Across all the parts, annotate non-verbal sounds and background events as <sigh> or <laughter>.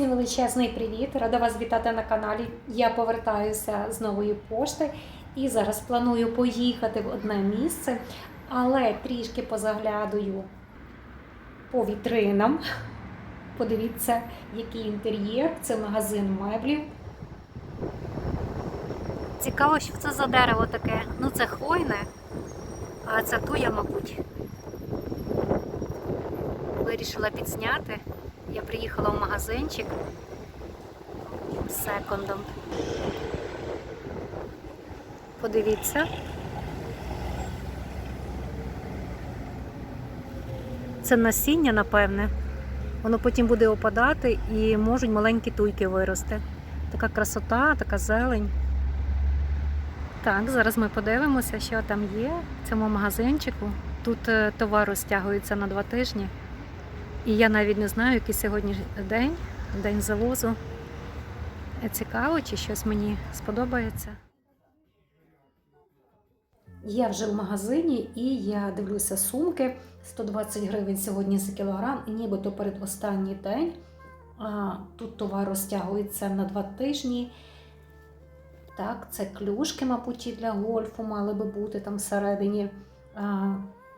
Всім величезний привіт! Рада вас вітати на каналі. Я повертаюся з нової пошти і зараз планую поїхати в одне місце, але трішки позаглядаю по вітринам. Подивіться, який інтер'єр. Це магазин меблів. Цікаво, що це за дерево таке. Ну, це хвойне, а це туя, мабуть. Вирішила підзняти. Я приїхала в магазинчик з секондом. Подивіться. Це насіння, напевне. Воно потім буде опадати і можуть маленькі туйки вирости. Така красота, така зелень. Так, зараз ми подивимося, що там є в цьому магазинчику. Тут е, товар розтягується на два тижні. І я навіть не знаю, який сьогодні день, день завозу. Е, Цікаво, чи щось мені сподобається. Я вже в магазині і я дивлюся сумки. 120 гривень сьогодні за кілограм, нібито перед останній день. Тут товар розтягується на два тижні. Так, це клюшки, мабуть, для гольфу мали би бути там всередині.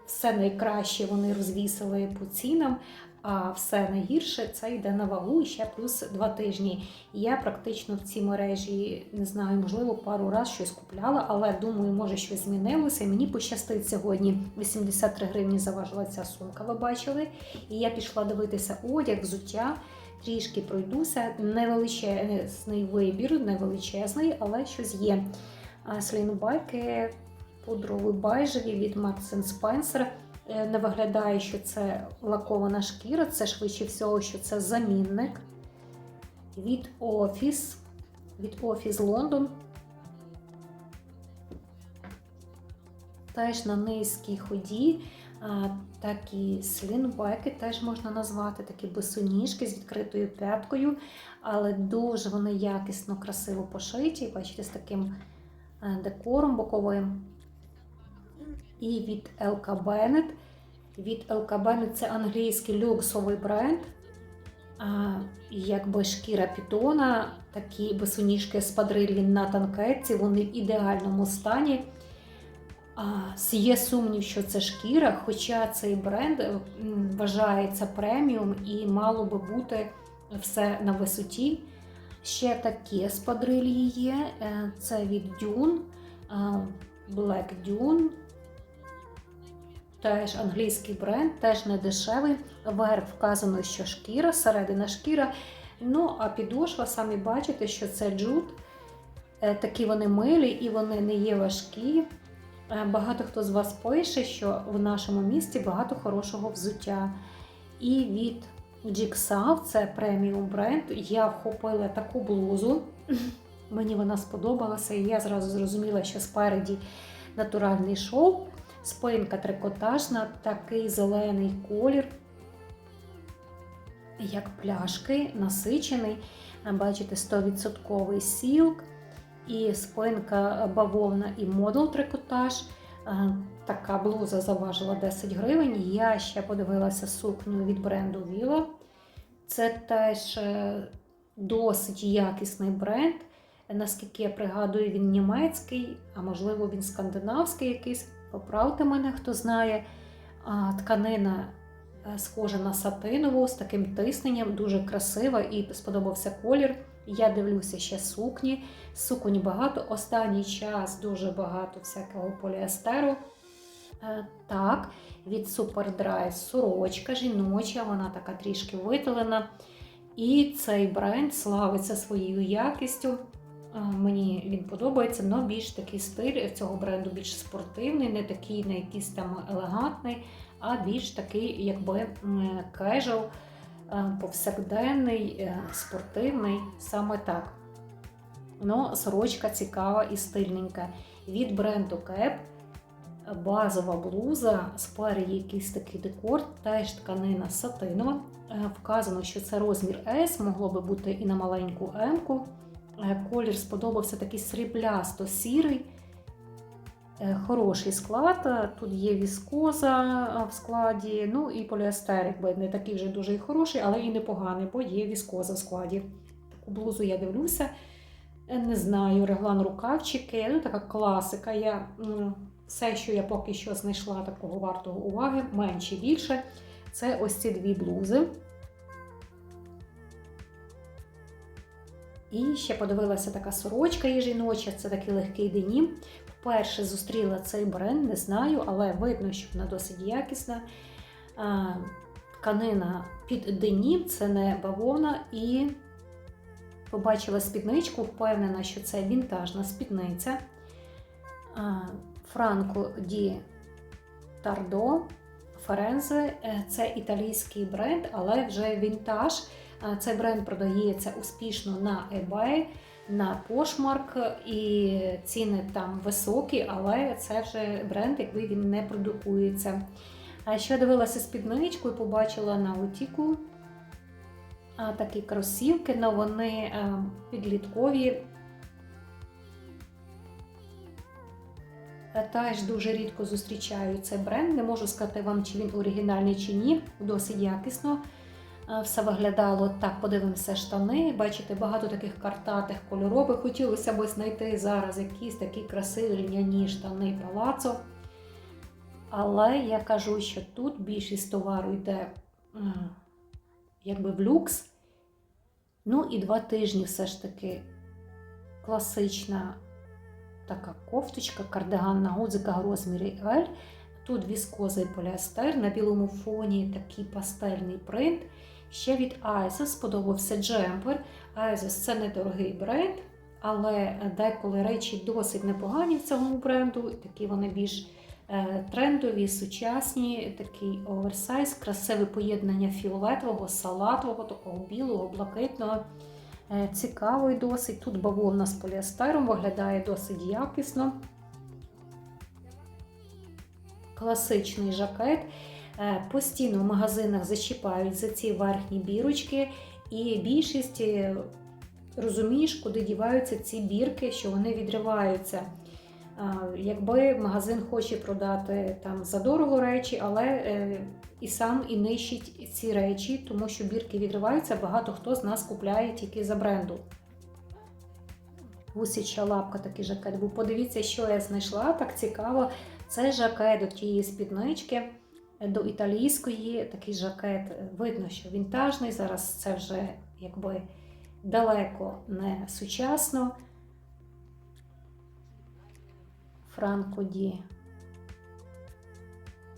Все найкраще вони розвісили по цінам, а все найгірше це йде на вагу і ще плюс два тижні. І Я практично в цій мережі не знаю, можливо, пару разів щось купляла, але думаю, може щось змінилося. Мені пощастить сьогодні 83 гривні заважила ця сумка. Ви бачили? І я пішла дивитися одяг, взуття. Трішки пройдуся, невеличезний вибір, невеличезний, але щось є. А, Слінбайки пудрові байжеві від Max Spencer. Е, Не виглядає, що це лакована шкіра, це швидше всього, що це замінник. Від Office, від Office London. Теж на низькій ході. Такі слінбеки теж можна назвати, такі босоніжки з відкритою п'яткою, але дуже вони якісно, красиво пошиті. Бачите, з таким е, декором боковим. І від LK Bennett. Від LK Bennett це англійський люксовий бренд. А, якби шкіра пітона, такі босоніжки з падриллі на танкетці, вони в ідеальному стані. А, Є сумнів, що це шкіра, хоча цей бренд вважається преміум і мало би бути все на висоті. Ще такі спадрилі є. Е, Це від Dune, Black Dune. Теж англійський бренд, теж не дешевий. Верх вказано, що шкіра, середина шкіра. Ну, а підошва, самі бачите, що це джут. Е, Такі вони милі і вони не є важкі. Е, Багато хто з вас пише, що в нашому місті багато хорошого взуття. І від Jigsaw, це преміум бренд, я вхопила таку блузу. Мені вона сподобалася, і я зразу зрозуміла, що спереді натуральний шов, спинка трикотажна, такий зелений колір, як пляшки, насичений. Бачите, 100% сілк і спинка бавовна і модул трикотаж. Така блуза заважила 10 гривень. Я ще подивилася сукню від бренду Vila. Це теж е, досить якісний бренд. Наскільки я пригадую, він німецький, а можливо, він скандинавський якийсь. Поправте мене, хто знає. Тканина е, схожа на сатинову з таким тисненням, дуже красива і сподобався колір. Я дивлюся ще сукні. Суконь багато. Останній час дуже багато всякого поліестеру. Е, Так, від Superdry сорочка жіноча, вона така трішки виталена. І цей бренд славиться своєю якістю. Мені він подобається, але більш такий стиль цього бренду більш спортивний, не такий не якийсь там елегантний, а більш такий, якби кежуал, повсякденний, е, спортивний, саме так. Ну, сорочка цікава і стильненька. Від бренду Кеп базова блуза, спереді якийсь такий декор, теж тканина сатинова. Е, Вказано, що це розмір S, могло би бути і на маленьку М-ку. Е, Колір сподобався такий сріблясто-сірий. Е, Хороший склад, е, тут є віскоза в складі, ну і поліестер, якби не такий вже дуже хороший, але і непоганий, бо є віскоза в складі. Таку блузу я дивлюся, не знаю, реглан рукавчики, ну така класика. Я, все, що я поки що знайшла такого вартого уваги, менше більше. Це ось ці дві блузи. І ще подивилася така сорочка є жіноча, це такий легкий денім. Вперше зустріла цей бренд, не знаю, але видно, що вона досить якісна. Тканина під денім, це не бавовна. І побачила спідничку, впевнена, що це вінтажна спідниця. Франко Ді Тардо Ферензе це італійський бренд, але вже вінтаж. Цей бренд продається успішно на eBay, на Poshmark, і ціни там високі, але це вже бренд, якби він не продукується. А ще дивилася спідничку і побачила на Утіку такі кросівки, але вони підліткові. Теж дуже рідко зустрічаю цей бренд. Не можу сказати вам, чи він оригінальний чи ні. Досить якісно все виглядало. Так, подивимося штани. Бачите, багато таких картатих кольорових. Хотілося б знайти зараз якісь такі красиві льняні штани палацо. Але я кажу, що тут більшість товару йде якби в люкс. Ну і два тижні все ж таки класична така кофточка, кардиган на гудзиках розмірі L. Тут віскоза і поліестер, на білому фоні такий пастельний принт. Ще від Isis сподобався джемпер. Isis це недорогий бренд, але деколи речі досить непогані в цьому бренду. Такі вони більш е, трендові, сучасні, такий оверсайз, красиве поєднання фіолетового, салатового, такого білого, блакитного. Е, Цікавий досить. Тут бавовна з поліестером виглядає досить якісно. Класичний жакет. Е, Постійно в магазинах зачіпають за ці верхні бірочки, і більшість е, розумієш, куди діваються ці бірки, що вони відриваються. Якби магазин хоче продати там задорого речі, але е, і сам і нищить ці речі, тому що бірки відриваються, багато хто з нас купляє тільки за бренду. Гусяча лапка такий жакет. Бо подивіться, що я знайшла, так цікаво. Це жакет до тієї спіднички, до італійської. Такий жакет. Видно, що вінтажний. Зараз це вже якби далеко не сучасно. Франко Ді.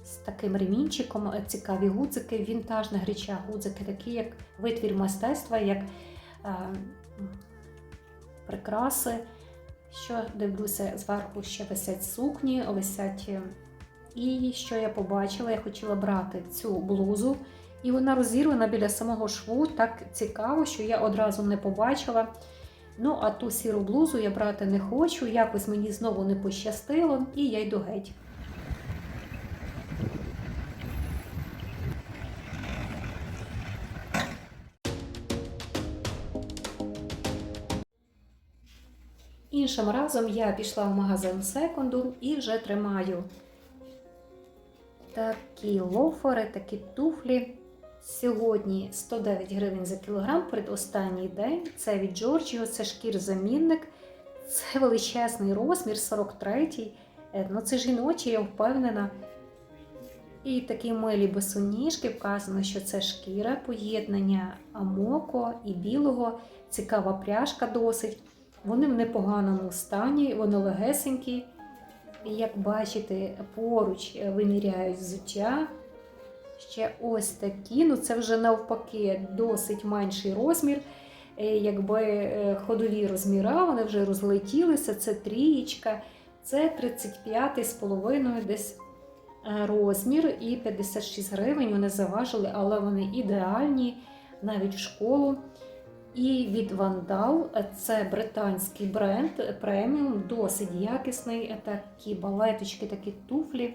З таким ремінчиком, е, цікаві гудзики, вінтажних речах гудзики, такі як витвір мистецтва, як е, прикраси. Що дивлюся, зверху ще висять сукні, висять. І що я побачила, я хотіла брати цю блузу, і вона розірвана біля самого шву. Так цікаво, що я одразу не побачила. Ну, а ту сіру блузу я брати не хочу, якось мені знову не пощастило, і я йду геть. Іншим разом я пішла в магазин секунду і вже тримаю такі лофери, такі туфлі. Сьогодні 109 гривень за кілограм, передостанній день. Це від Джорджіо, це шкір-замінник. Це величезний розмір, 43-й. Е, Ну, це жіночі, я впевнена. І такі милі босоніжки вказано, що це шкіра, поєднання амоко і білого, цікава пряжка досить. Вони в непоганому стані, вони легесенькі. Як бачите, поруч виміряють взуття. Ще ось такі, ну це вже навпаки досить менший розмір. Е, Якби е, ходові розміра, вони вже розлетілися, це трієчка, це 35,5 десь е, розмір і 56 гривень вони заважили, але вони ідеальні навіть в школу. І від Вандал це британський бренд преміум, досить якісний. Такі балеточки, такі туфлі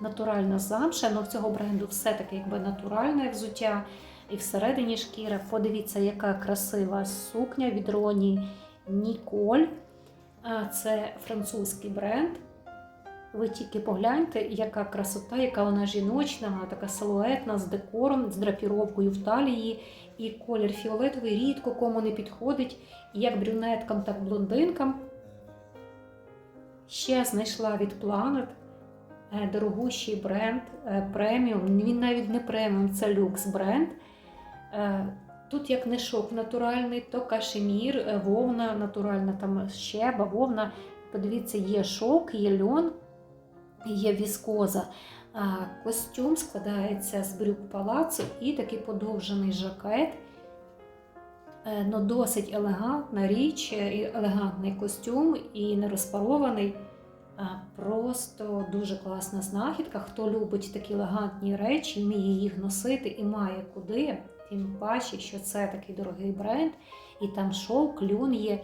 натуральна замша, але в цього бренду все-таки якби натуральне взуття і всередині шкіра. Подивіться, яка красива сукня від Роні Ніколь. Це французький бренд. Ви тільки погляньте, яка красота, яка вона жіночна, така силуетна, з декором, з драпіровкою в талії, і колір фіолетовий рідко кому не підходить, як брюнеткам, так блондинкам. Ще знайшла від Planet е, дорогущий бренд е, преміум. Він навіть не преміум, це люкс бренд. Е, Тут як не шовк натуральний, то кашемір, вовна натуральна, там ще бавовна. Подивіться, є шовк, є льон, є віскоза. Костюм складається з брюк палацу і такий подовжений жакет. Е, Ну, досить елегантна річ, е, елегантний костюм і не розпарований. Просто дуже класна знахідка. Хто любить такі елегантні речі, вміє їх носити і має куди, тим паче, що це такий дорогий бренд, і там шовк, льон є.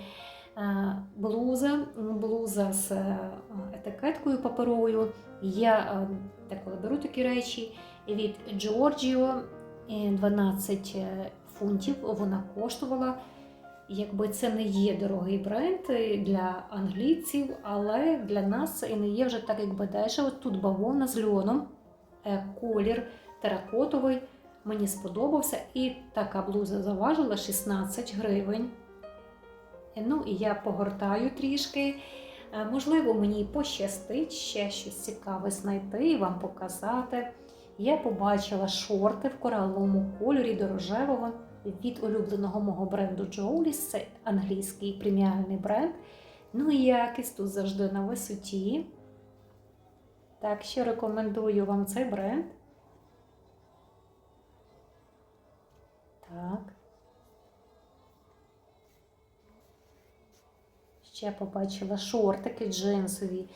Е, Блуза, блуза з е, етикеткою паперовою. Я е, деколи беру такі речі від Giorgio, 12 фунтів вона коштувала. Якби це не є дорогий бренд е, для англійців, але для нас і не є вже так, якби дешево. Тут бавовна з льоном, е, колір теракотовий. Мені сподобався. І така блуза заважила 16 гривень. Ну і я погортаю трішки. Е, Можливо, мені пощастить ще щось цікаве знайти і вам показати. Я побачила шорти в кораловому кольорі до рожевого від улюбленого мого бренду Джоуліс. Це англійський преміальний бренд. Ну і якість тут завжди на висоті. Так що рекомендую вам цей бренд. Так. Ще побачила шортики джинсові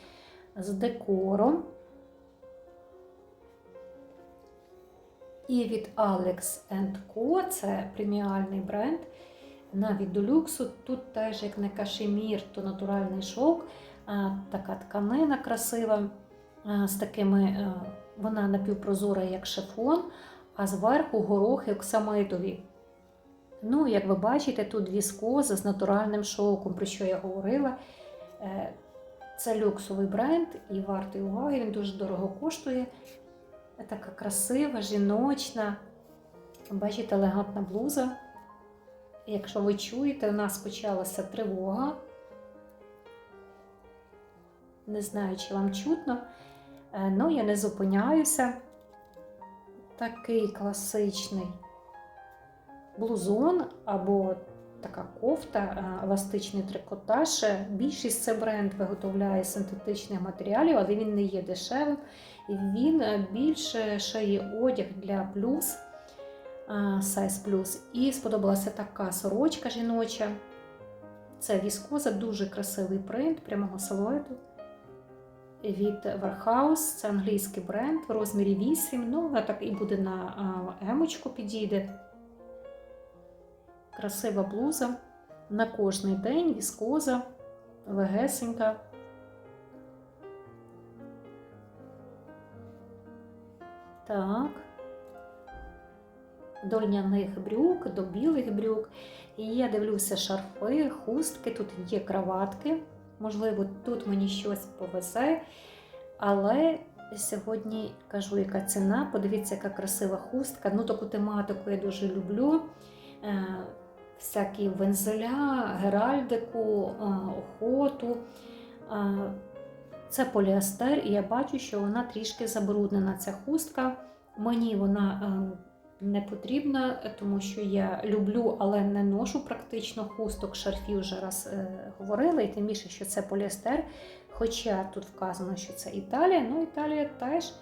з декором. І від Alex Co. це преміальний бренд. Навіть до люксу. Тут теж, як не кашемір, то натуральний шовк, така тканина красива, з такими, вона напівпрозора, як шифон, а зверху горохи оксамитові. Ну, як ви бачите, тут віскоза з натуральним шовком, про що я говорила. Е, Це люксовий бренд і вартий уваги, він дуже дорого коштує. Така красива, жіночна. Бачите, елегантна блуза. Якщо ви чуєте, у нас почалася тривога. Не знаю, чи вам чутно, Е, ну я не зупиняюся. Такий класичний блузон або така кофта, е, еластичний трикотаж. Більшість це бренд виготовляє синтетичних матеріалів, але він не є дешевим. Він е, більше шиє одяг для плюс, сайз плюс. І сподобалася така сорочка жіноча. Це віскоза, дуже красивий принт прямого силуету. Від Warehouse, це англійський бренд в розмірі 8. Ну, вона так і буде на емочку підійде. Красива блуза. На кожний день віскоза, легесенька. Так. До льняних брюк, до білих брюк. І я дивлюся шарфи, хустки, тут є краватки. Можливо, тут мені щось повезе. Але сьогодні кажу, яка ціна. Подивіться, яка красива хустка. Ну, таку тематику я дуже люблю. Всякі вензеля, геральдику, е, охоту. Е, Це поліестер, і я бачу, що вона трішки забруднена. Ця хустка. Мені вона е, не потрібна, тому що я люблю, але не ношу практично хусток, шарфів вже раз говорила, і тим більше, що це поліестер. Хоча тут вказано, що це Італія, ну Італія теж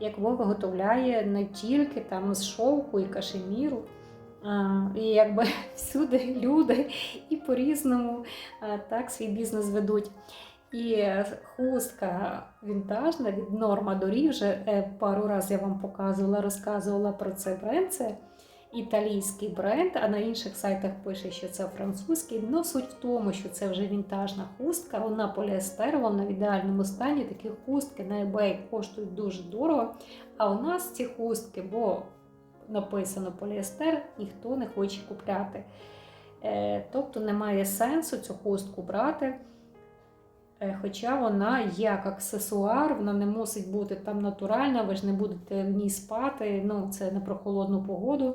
як виготовляє не тільки там з шовку і кашеміру. І якби <laughs> всюди люди і по-різному так свій бізнес ведуть. І хустка вінтажна від Норма Дорі, вже е, пару разів я вам показувала, розказувала про цей бренд. Це італійський бренд, а на інших сайтах пише, що це французький. Ну, суть в тому, що це вже вінтажна хустка, вона поліестерова, вона в ідеальному стані. Такі хустки на eBay коштують дуже дорого. А у нас ці хустки, бо написано поліестер, ніхто не хоче купляти. Е, Тобто немає сенсу цю хустку брати. Е, Хоча вона як аксесуар, вона не мусить бути там натуральна, ви ж не будете в ній спати. Ну, це не про холодну погоду.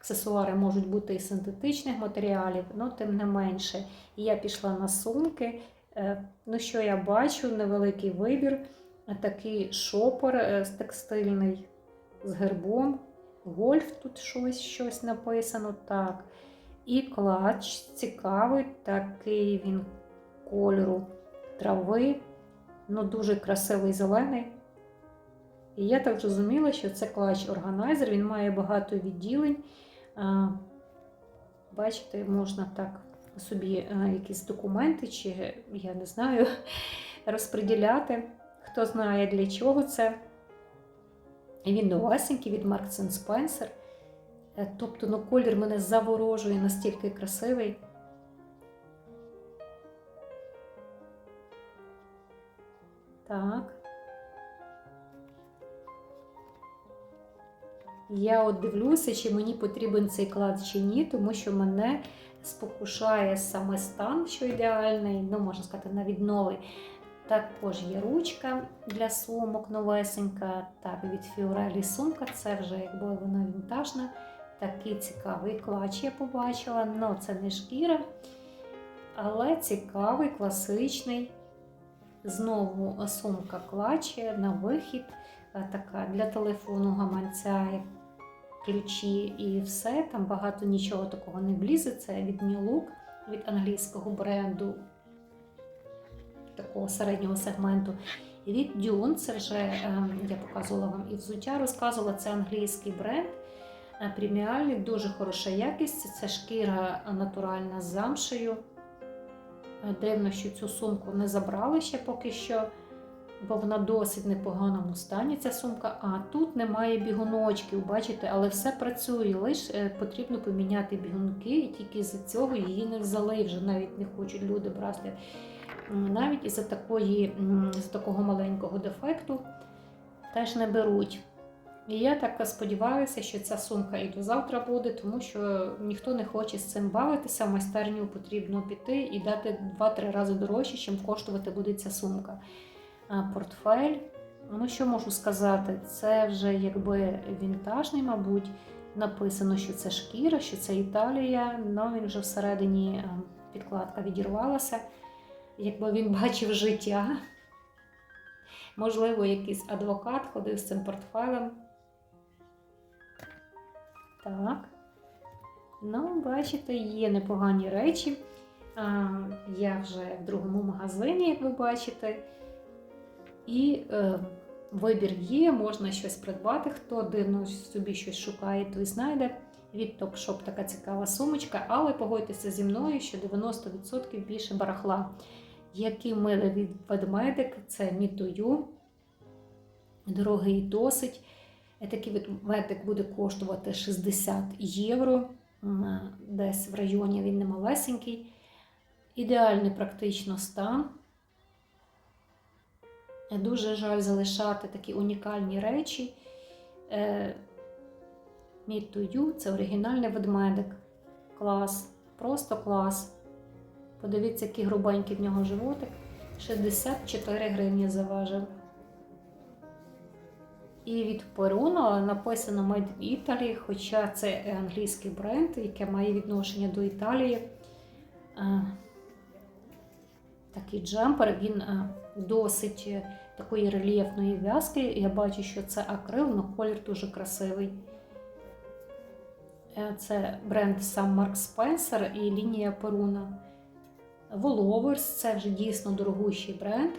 Аксесуари можуть бути і синтетичних матеріалів, але тим не менше. І я пішла на сумки. Е, Ну, що я бачу? Невеликий вибір. Такий шопор з текстильний з гербом. Гольф тут щось, щось написано. Так. І клач цікавий, такий він кольору трави. Ну, дуже красивий зелений. І я так зрозуміла, що це клач органайзер, він має багато відділень. Бачите, можна так собі якісь документи, чи я не знаю, <laughs> розподіляти. Хто знає для чого це. Він новесенький від Marks Spencer. Е, Тобто, ну, колір мене заворожує, настільки красивий. Так. Я от дивлюся, чи мені потрібен цей клад чи ні, тому що мене спокушає саме стан, що ідеальний, ну, можна сказати, навіть новий. Також є ручка для сумок новесенька. Так, від Фіорелі сумка, це вже якби вона вінтажна. Такий цікавий клач я побачила. Ну, це не шкіра, але цікавий, класичний. Знову сумка клач на вихід. е, Така для телефону гаманця, ключі і все. Там багато нічого такого не влізе. Це від New Look, від англійського бренду такого середнього сегменту. Від Dune, це вже е, я показувала вам і взуття, розказувала, це англійський бренд. е, Преміальний, дуже хороша якість. Це шкіра натуральна з замшею. Е, Дивно, що цю сумку не забрали ще поки що, бо вона досить непоганому стані. Ця сумка. А тут немає бігуночків, бачите, але все працює. Лише потрібно поміняти бігунки, і тільки з цього її не взяли. Вже навіть не хочуть люди брати. Навіть із-за такої, з такого маленького дефекту теж не беруть. І я так сподіваюся, що ця сумка і до завтра буде, тому що ніхто не хоче з цим бавитися. В майстерню потрібно піти і дати 2-3 рази дорожче, чим коштувати буде ця сумка. Портфель. Ну, що можу сказати? Це вже якби вінтажний, мабуть. Написано, що це шкіра, що це Італія, але він вже всередині підкладка відірвалася. Якби він <laughs> бачив життя. Можливо, якийсь адвокат ходив з цим портфелем. Так. Ну, бачите, є непогані речі. А, я вже в другому магазині, як ви бачите. І е, вибір є, можна щось придбати. Хто дивно собі щось шукає, той знайде. Від Topshop така цікава сумочка, але погодьтеся зі мною, що 90% більше барахла. Який милий від ведмедик, це мітою. Дорогий досить. Такий ведмедик буде коштувати 60 євро. Десь в районі він не малесенький. Ідеальний практично стан. Дуже жаль залишати такі унікальні речі. Е, You – це оригінальний ведмедик. Клас, просто клас. Подивіться, який грубенький в нього животик. 64 гривні заважив. І від Peruna написано Made in Italy, хоча це англійський бренд, яке має відношення до Італії. Е, Такий джемпер, він е, досить е, такої рельєфної в'язки. Я бачу, що це акрил, але колір дуже красивий. Це бренд сам Mark Spencer і лінія Peruna. Wolovers – це вже дійсно дорогущий бренд.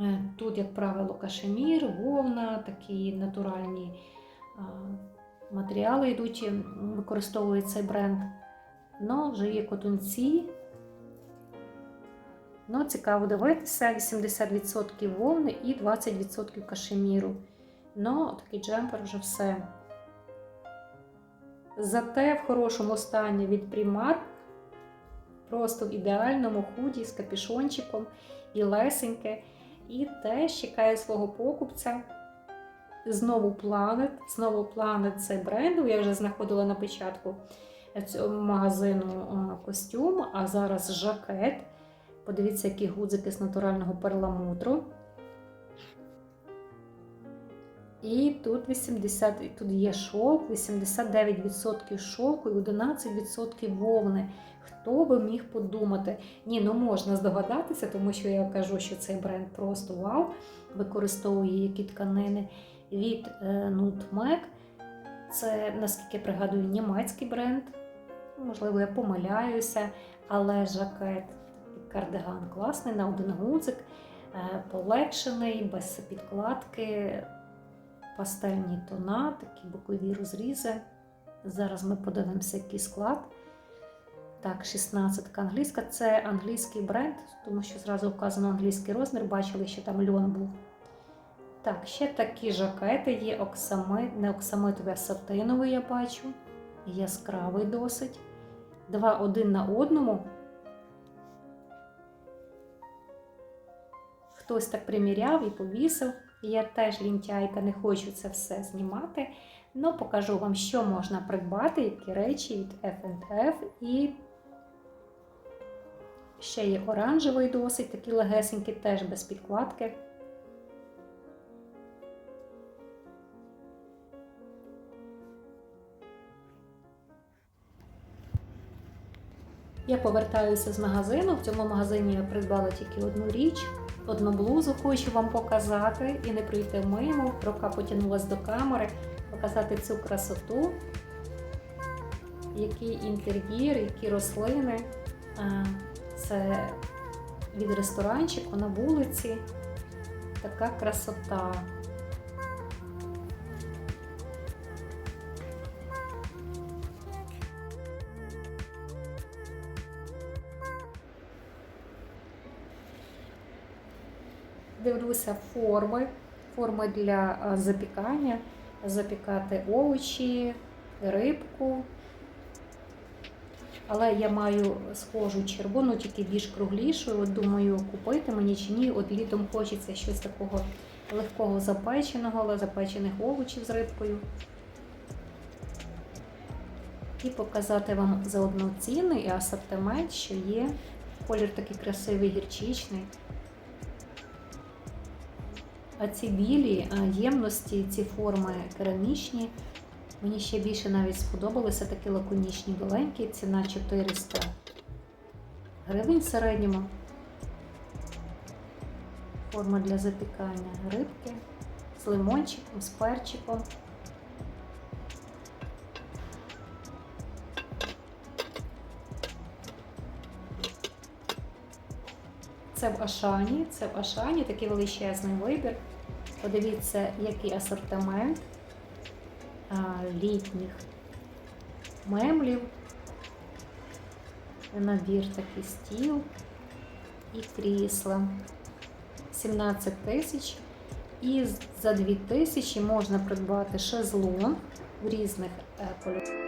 Е, Тут, як правило, кашемір, вовна, такі натуральні матеріали йдуть, використовує цей бренд. Ну, вже є котунці. Ну, цікаво дивитися, 80% вовни і 20% кашеміру. Ну, такий джемпер вже все. Зате в хорошому стані від Primark, просто в ідеальному худі з капішончиком і лесеньке. І теж чекає свого покупця. Знову Planet. Знову Planet це бренд. Я вже знаходила на початку цього магазину костюм, а зараз жакет. Подивіться, які гудзики з натурального перламутру. І тут 80, тут є шовк, 89% шовку і 11% вовни. Хто би міг подумати? Ні, ну можна здогадатися, тому що я кажу, що цей бренд просто вау, використовує які тканини від е, Nutmeg. Це, наскільки я пригадую, німецький бренд. Можливо, я помиляюся, але жакет кардиган класний на один гудзик, е, полегшений, без підкладки, пастельні тона, такі бокові розрізи. Зараз ми подивимося, який склад. Так, 16 англійська. Це англійський бренд, тому що зразу вказано англійський розмір, бачили, що там льон був. Так, ще такі жакети є оксамит, не оксамитовий, а сатиновий, я бачу. Яскравий досить. Два один на одному. Хтось так приміряв і повісив. Я теж лінтяйка, не хочу це все знімати. Ну, покажу вам, що можна придбати, які речі від F&F. І ще є оранжевий досить, такі легесенькі, теж без підкладки. Я повертаюся з магазину. В цьому магазині я придбала тільки одну річ, одну блузу хочу вам показати і не пройти мимо. Рука потягнулася до камери, показати цю красоту, який інтер'єр, які рослини. Це від ресторанчику на вулиці. Така красота. Дивлюся форми, форми для запікання, запікати овочі, рибку. Але я маю схожу червону, тільки більш круглішу. От думаю, купити мені чи ні. От літом хочеться щось такого легкого запеченого, але запечених овочів з рибкою. І показати вам заодно ціни і асортимент, що є. Колір такий красивий гірчичний. А ці білі ємності, ці форми керамічні. Мені ще більше навіть сподобалися такі лаконічні біленькі. Ціна 400 гривень в середньому. Форма для запікання рибки з лимончиком, з перчиком. Це в Ашані, це в Ашані такий величезний вибір. Подивіться, який асортимент літніх меблів. Набір такий стіл і крісла. 17 тисяч. І за 2 тисячі можна придбати шезлон в різних е, кольорах.